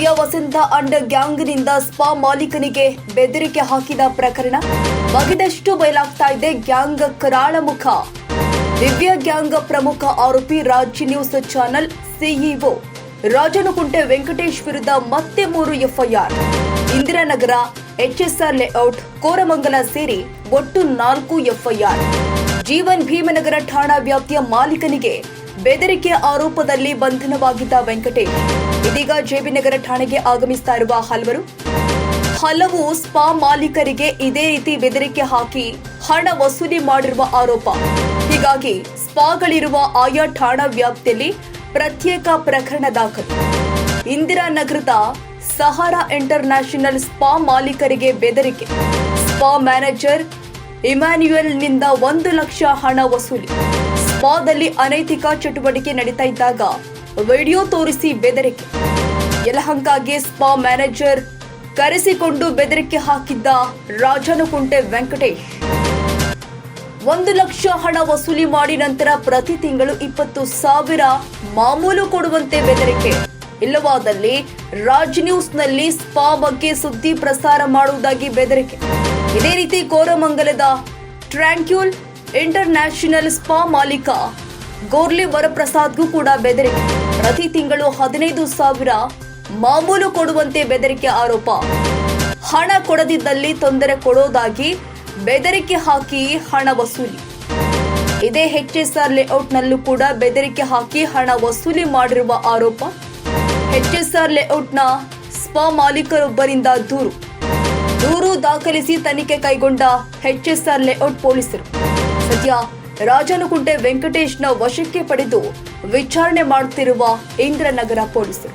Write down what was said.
ದಿವ್ಯ ವಸಂತ ಅಂಡ್ ಗ್ಯಾಂಗ್ನಿಂದ ಸ್ಪಾ ಮಾಲೀಕನಿಗೆ ಬೆದರಿಕೆ ಹಾಕಿದ ಪ್ರಕರಣ ಬಗೆದಷ್ಟು ಬಯಲಾಗ್ತಾ ಇದೆ ಗ್ಯಾಂಗ್ ಕರಾಳ ಮುಖ ದಿವ್ಯ ಗ್ಯಾಂಗ್ ಪ್ರಮುಖ ಆರೋಪಿ Raj news channel CEO Rajanakunte Venkatesh ವಿರುದ್ಧ ಮತ್ತೆ ಮೂರು FIR. Indiranagar, HSR layout, Koramangala ಸೇರಿ ಒಟ್ಟು ನಾಲ್ಕು ಎಫ್ಐಆರ್. ಜೀವನ್ ಭೀಮನಗರ ಠಾಣಾ ವ್ಯಾಪ್ತಿಯ ಮಾಲೀಕನಿಗೆ ಬೆದರಿಕೆ ಆರೋಪದಲ್ಲಿ ಬಂಧನವಾಗಿದ್ದ ವೆಂಕಟೇಶ್. ಇದೀಗ ಜೆಬಿನಗರ ಠಾಣೆಗೆ ಆಗಮಿಸ್ತಾ ಇರುವ ಹಲವರು. ಹಲವು ಸ್ಪಾ ಮಾಲೀಕರಿಗೆ ಇದೇ ರೀತಿ ಬೆದರಿಕೆ ಹಾಕಿ ಹಣ ವಸೂಲಿ ಮಾಡಿರುವ ಆರೋಪ. ಹೀಗಾಗಿ ಸ್ಪಾಗಳಿರುವ ಆಯಾ ಠಾಣಾ ವ್ಯಾಪ್ತಿಯಲ್ಲಿ ಪ್ರತ್ಯೇಕ ಪ್ರಕರಣ ದಾಖಲು. ಇಂದಿರಾನಗರದ ಸಹಾರಾ ಇಂಟರ್ನ್ಯಾಷನಲ್ ಸ್ಪಾ ಮಾಲೀಕರಿಗೆ ಬೆದರಿಕೆ. ಸ್ಪಾ ಮ್ಯಾನೇಜರ್ ಇಮ್ಯಾನ್ಯುಯಲ್ನಿಂದ ಒಂದು ಲಕ್ಷ ಹಣ ವಸೂಲಿ. ಸ್ಪಾದಲ್ಲಿ ಅನೈತಿಕ ಚಟುವಟಿಕೆ ನಡೀತಾ ಇದ್ದಾಗ ವಿಡಿಯೋ ತೋರಿಸಿ ಬೆದರಿಕೆ. ಯಲಹಂಕಗೆ ಸ್ಪಾ ಮ್ಯಾನೇಜರ್ ಕರೆಸಿಕೊಂಡು ಬೆದರಿಕೆ ಹಾಕಿದ್ದ ರಾಜನಕುಂಟೆ ವೆಂಕಟೇಶ್. ಒಂದು ಲಕ್ಷ ಹಣ ವಸೂಲಿ ಮಾಡಿ ನಂತರ ಪ್ರತಿ ತಿಂಗಳು ಇಪ್ಪತ್ತು ಸಾವಿರ ಮಾಮೂಲು ಕೊಡುವಂತೆ ಬೆದರಿಕೆ. ಇಲ್ಲವಾದಲ್ಲಿ ರಾಜ್ ನ್ಯೂಸ್ನಲ್ಲಿ ಸ್ಪಾ ಬಗ್ಗೆ ಸುದ್ದಿ ಪ್ರಸಾರ ಮಾಡುವುದಾಗಿ ಬೆದರಿಕೆ. ಇದೇ ರೀತಿ ಕೋರಮಂಗಲದ ಟ್ರ್ಯಾಂಕ್ಯೂಲ್ ಇಂಟರ್ನ್ಯಾಷನಲ್ ಸ್ಪಾ ಮಾಲೀಕ ಗೋರ್ಲಿ ವರಪ್ರಸಾದ್ಗೂ ಕೂಡ ಬೆದರಿಕೆ. ಪ್ರತಿ ತಿಂಗಳು ಹದಿನೈದು ಸಾವಿರ ಮಾಮೂಲು ಕೊಡುವಂತೆ ಬೆದರಿಕೆ ಆರೋಪ. ಹಣ ಕೊಡದಿದ್ದಲ್ಲಿ ತೊಂದರೆ ಕೊಡೋದಾಗಿ ಬೆದರಿಕೆ ಹಾಕಿ ಹಣ ವಸೂಲಿ. ಇದೇ ಎಚ್ಎಸ್ಆರ್ ಲೇಔಟ್ನಲ್ಲೂ ಕೂಡ ಬೆದರಿಕೆ ಹಾಕಿ ಹಣ ವಸೂಲಿ ಮಾಡಿರುವ ಆರೋಪ. ಎಚ್ಎಸ್ಆರ್ ಲೇಔಟ್ನ ಸ್ಪಾ ಮಾಲೀಕರೊಬ್ಬರಿಂದ ದೂರು. ದೂರು ದಾಖಲಿಸಿ ತನಿಖೆ ಕೈಗೊಂಡ ಎಚ್ಎಸ್ಆರ್ ಲೇಔಟ್ ಪೊಲೀಸರು. ಸದ್ಯ ರಾಜನಕುಂಟೆ ವೆಂಕಟೇಶ್ನ ವಶಕ್ಕೆ ಪಡೆದು ವಿಚಾರಣೆ ಮಾಡುತ್ತಿರುವ ಇಂದ್ರನಗರ ಪೊಲೀಸರು.